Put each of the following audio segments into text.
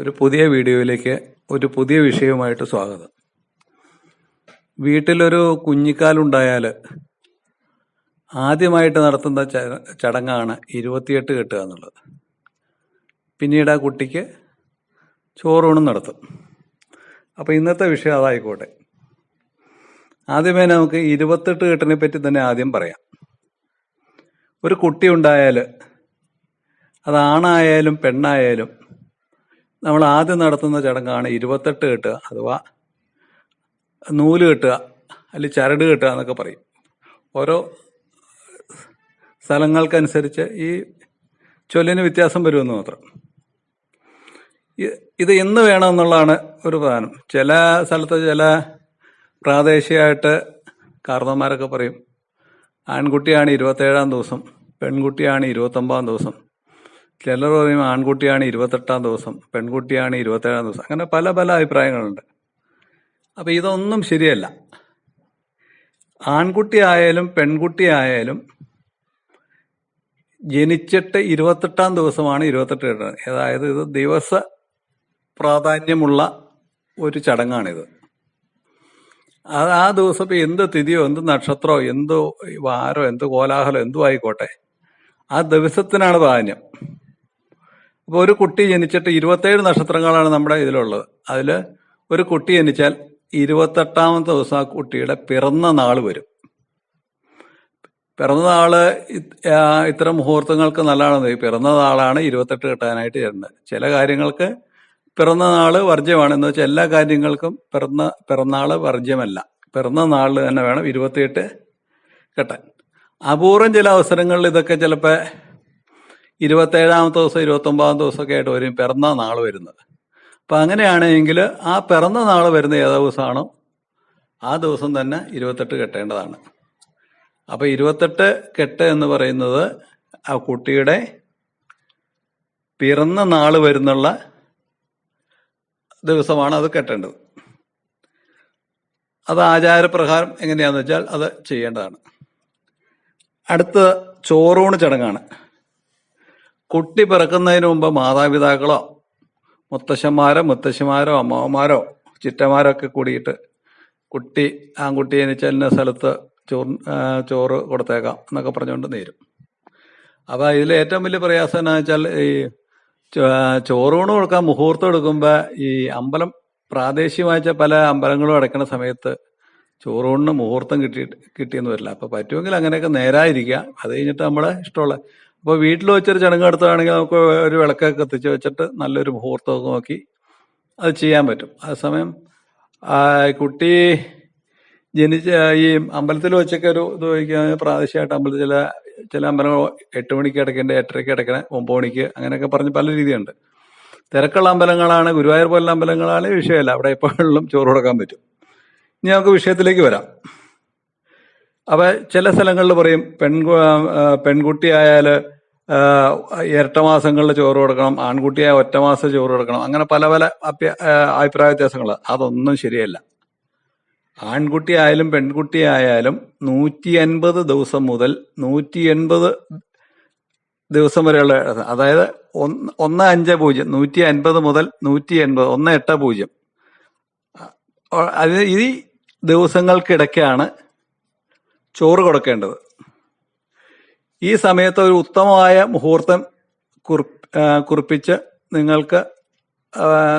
ഒരു പുതിയ വീഡിയോയിലേക്ക് ഒരു പുതിയ വിഷയവുമായിട്ട് സ്വാഗതം. വീട്ടിലൊരു കുഞ്ഞിക്കാലുണ്ടായാൽ ആദ്യമായിട്ട് നടത്തുന്ന ചടങ്ങാണ് ഇരുപത്തിയെട്ട് കെട്ടുക എന്നുള്ളത്. പിന്നീട് ആ കുട്ടിക്ക് ചോറൂണും നടത്തും. അപ്പോൾ ഇന്നത്തെ വിഷയം അതായിക്കോട്ടെ. ആദ്യമേ നമുക്ക് ഇരുപത്തെട്ട് കെട്ടിനെ പറ്റി തന്നെ ആദ്യം പറയാം. ഒരു കുട്ടി ഉണ്ടായാൽ അത് ആണായാലും പെണ്ണായാലും നമ്മൾ ആദ്യം നടത്തുന്ന ചടങ്ങാണ് ഇരുപത്തെട്ട് കെട്ടുക അഥവാ നൂൽ കെട്ടുക അല്ലെങ്കിൽ ചരട് കെട്ടുക എന്നൊക്കെ പറയും. ഓരോ സ്ഥലങ്ങൾക്കനുസരിച്ച് ഈ ചൊല്ലിന് വ്യത്യാസം വരുമെന്ന് മാത്രം. ഇത് എന്ന് വേണമെന്നുള്ളതാണ് ഒരു പ്രധാനം. ചില സ്ഥലത്ത് ചില പ്രാദേശികമായിട്ട് കാർന്നന്മാരൊക്കെ പറയും ആൺകുട്ടിയാണ് ഇരുപത്തേഴാം ദിവസം പെൺകുട്ടിയാണ് ഇരുപത്തൊമ്പതാം ദിവസം. ചിലർ പറയും ആൺകുട്ടിയാണ് ഇരുപത്തെട്ടാം ദിവസം പെൺകുട്ടിയാണ് ഇരുപത്തേഴാം ദിവസം. അങ്ങനെ പല പല അഭിപ്രായങ്ങളുണ്ട്. അപ്പം ഇതൊന്നും ശരിയല്ല. ആൺകുട്ടി ആയാലും പെൺകുട്ടി ആയാലും ജനിച്ചിട്ട് ഇരുപത്തെട്ടാം ദിവസമാണ് ഇരുപത്തെട്ട് കിട്ടുന്നത് അതായത് ഇത് ദിവസ പ്രാധാന്യമുള്ള ഒരു ചടങ്ങാണിത്. അത് ആ ദിവസം ഇപ്പം എന്ത് തിഥിയോ എന്ത് നക്ഷത്രമോ എന്തോ വാരോ എന്ത് കോലാഹലോ എന്തോ ആയിക്കോട്ടെ ആ ദിവസത്തിനാണ് പ്രാധാന്യം. അപ്പോൾ ഒരു കുട്ടി ജനിച്ചിട്ട് ഇരുപത്തേഴ് നക്ഷത്രങ്ങളാണ് നമ്മുടെ ഇതിലുള്ളത്. അതിൽ ഒരു കുട്ടി ജനിച്ചാൽ ഇരുപത്തെട്ടാമത്തെ ദിവസം ആ കുട്ടിയുടെ പിറന്ന നാൾ വരും. പിറന്ന നാൾ ഇത്തരം മുഹൂർത്തങ്ങൾക്ക് നല്ലതാണെന്ന് പിറന്ന നാളാണ് ഇരുപത്തെട്ട് കിട്ടാനായിട്ട് ചേരുന്നത്. ചില കാര്യങ്ങൾക്ക് പിറന്ന നാൾ വർജ്യമാണ്. എന്ന് വെച്ചാൽ എല്ലാ കാര്യങ്ങൾക്കും പിറന്ന പിറന്നാൾ വർജ്യമല്ല. പിറന്ന നാളിൽ തന്നെ വേണം ഇരുപത്തിയെട്ട് കെട്ടാൻ. അപൂർവം ചില അവസരങ്ങളിൽ ഇതൊക്കെ ചിലപ്പോൾ ഇരുപത്തേഴാമത്തെ ദിവസം ഇരുപത്തൊമ്പതാം ദിവസമൊക്കെ ആയിട്ട് വരും പിറന്ന നാൾ വരുന്നത്. അപ്പം അങ്ങനെയാണെങ്കിൽ ആ പിറന്ന നാൾ വരുന്ന ഏത് ദിവസമാണോ? ആ ദിവസം തന്നെ ഇരുപത്തെട്ട് കെട്ടേണ്ടതാണ്. അപ്പോൾ ഇരുപത്തെട്ട് കെട്ട് എന്ന് പറയുന്നത് ആ കുട്ടിയുടെ പിറന്ന നാൾ വരുന്നുള്ള ദിവസമാണ് അത് കെട്ടേണ്ടത്. അത് ആചാരപ്രകാരം എങ്ങനെയാണെന്ന് വെച്ചാൽ അത് ചെയ്യേണ്ടതാണ്. അടുത്ത ചോറൂണ് ചടങ്ങാണ്. കുട്ടി പിറക്കുന്നതിന് മുമ്പ് മാതാപിതാക്കളോ മുത്തശ്ശന്മാരോ മുത്തശ്ശിമാരോ അമ്മമാരോ ചിറ്റമാരോ ഒക്കെ കൂടിയിട്ട് കുട്ടി ആൺകുട്ടി ജനിച്ചലിന സ്ഥലത്ത് ആ, ചോറ് കൊടുത്തേക്കാം എന്നൊക്കെ പറഞ്ഞുകൊണ്ട് നേരും. അപ്പോൾ ഇതിൽ ഏറ്റവും വലിയ പ്രയാസം എന്നാ വെച്ചാൽ ഈ ചോറൂണ് കൊടുക്കാൻ മുഹൂർത്തം എടുക്കുമ്പോൾ ഈ അമ്പലം പ്രാദേശികമായ പല അമ്പലങ്ങളും അടയ്ക്കുന്ന സമയത്ത് ചോറൂണിന് മുഹൂർത്തം കിട്ടി കിട്ടിയെന്ന് വരില്ല. അപ്പോൾ പറ്റുമെങ്കിൽ അങ്ങനെയൊക്കെ നേരായിരിക്കുക അത് കഴിഞ്ഞിട്ട് നമ്മളെ ഇഷ്ടമുള്ള അപ്പൊ വീട്ടിൽ വെച്ചൊരു ചടങ്ങ് നടത്തുകയാണെങ്കിൽ നമുക്ക് ഒരു വിളക്കൊക്കെ കത്തിച്ച് വെച്ചിട്ട് നല്ലൊരു മുഹൂർത്തമൊക്കെ നോക്കി അത് ചെയ്യാൻ പറ്റും. അതേസമയം കുട്ടി ജനിച്ച ഈ അമ്പലത്തിൽ വെച്ചൊക്കെ ഒരു ഇത് ചോദിക്കുക പ്രാദേശികമായിട്ട് അമ്പലത്തിൽ ചില ചില അമ്പലങ്ങൾ എട്ട് മണിക്ക് അടക്കേണ്ട എട്ടരയ്ക്ക് അടക്കണ ഒമ്പത് മണിക്ക് അങ്ങനെയൊക്കെ പറഞ്ഞ് പല രീതിയുണ്ട്. തിരക്കുള്ള അമ്പലങ്ങളാണ് ഗുരുവായൂർ പോലുള്ള അമ്പലങ്ങളാണ് വിഷയമല്ല. അവിടെ എപ്പോഴും ചോറ് കൊടുക്കാൻ പറ്റും. ഇനി നമുക്ക് വിഷയത്തിലേക്ക് വരാം. അപ്പൊ ചില സ്ഥലങ്ങളിൽ പറയും പെൺ ആ, പെൺകുട്ടി ആയാൽ ഇരട്ട മാസങ്ങളിൽ ചോറ് കൊടുക്കണം ആൺകുട്ടിയെ ഒറ്റ മാസം ചോറ് കൊടുക്കണം അങ്ങനെ പല പല അഭിപ്രായ വ്യത്യാസങ്ങൾ അതൊന്നും ശരിയല്ല. ആൺകുട്ടിയായാലും പെൺകുട്ടിയായാലും നൂറ്റി അൻപത് ദിവസം മുതൽ നൂറ്റി എൺപത് ദിവസം വരെയുള്ള അതായത് ഒന്ന് അഞ്ച് പൂജ്യം നൂറ്റി അൻപത് മുതൽ നൂറ്റി എൺപത് ഒന്ന് എട്ട് പൂജ്യം. അത് ഈ ദിവസങ്ങൾക്കിടയ്ക്കാണ് ചോറ് കൊടുക്കേണ്ടത്. ഈ സമയത്ത് ഒരു ഉത്തമമായ മുഹൂർത്തം കുറിപ്പിച്ച് നിങ്ങൾക്ക്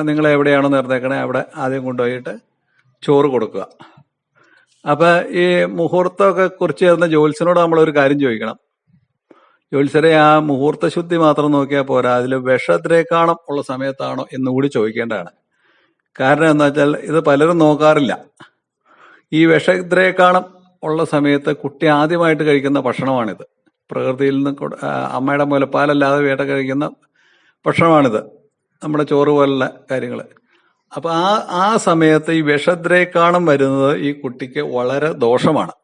നിങ്ങൾ എവിടെയാണോ നിർന്നേക്കണേ അവിടെ ആദ്യം കൊണ്ടുപോയിട്ട് ചോറ് കൊടുക്കുക. അപ്പൊ ഈ മുഹൂർത്തമൊക്കെ കുറിച്ച് തരുന്ന ജോത്സ്യനോട് നമ്മൾ ഒരു കാര്യം ചോദിക്കണം. ജോത്സ്യരെ ആ മുഹൂർത്ത ശുദ്ധി മാത്രം നോക്കിയാൽ പോരാ. അതിൽ വിഷദ്രേക്കാണം ഉള്ള സമയത്താണോ എന്നുകൂടി ചോദിക്കേണ്ടതാണ്. കാരണം എന്താ വെച്ചാൽ ഇത് പലരും നോക്കാറില്ല. ഈ വിഷദ്രേക്കാണം ഉള്ള സമയത്ത് കുട്ടി ആദ്യമായിട്ട് കഴിക്കുന്ന ഭക്ഷണമാണിത്. പ്രകൃതിയിൽ നിന്ന് അമ്മയുടെ മുലപ്പാലല്ലാതെ വേട്ട കഴിക്കുന്ന ഭക്ഷണമാണിത്. നമ്മുടെ ചോറ് പോലുള്ള കാര്യങ്ങൾ അപ്പം ആ ആ സമയത്ത് ഈ വിഷദ്രേക്കാണം വരുന്നത് ഈ കുട്ടിക്ക് വളരെ ദോഷമാണ്.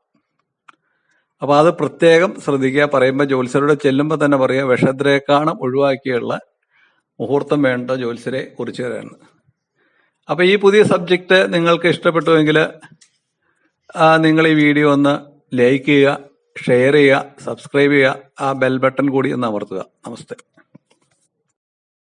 അപ്പോൾ അത് പ്രത്യേകം ശ്രദ്ധിക്കുക. പറയുമ്പോൾ ജ്യോത്സ്യരോട് ചെല്ലുമ്പോൾ തന്നെ പറയുക വിഷദ്രേക്കാണം ഒഴിവാക്കിയുള്ള മുഹൂർത്തം വേണ്ട ജ്യോത്സ്യരെ കുറിച്ച് തരാണ് അപ്പം ഈ പുതിയ സബ്ജക്റ്റ് നിങ്ങൾക്ക് ഇഷ്ടപ്പെട്ടുവെങ്കിൽ നിങ്ങൾ ഈ വീഡിയോ ഒന്ന് ലൈക്ക് ചെയ്യുക. ഷെയർ ചെയ്യുക സബ്സ്ക്രൈബ് ചെയ്യുക ആ ബെൽ ബട്ടൺ കൂടി ഒന്ന് അമർത്തുക. നമസ്തേ.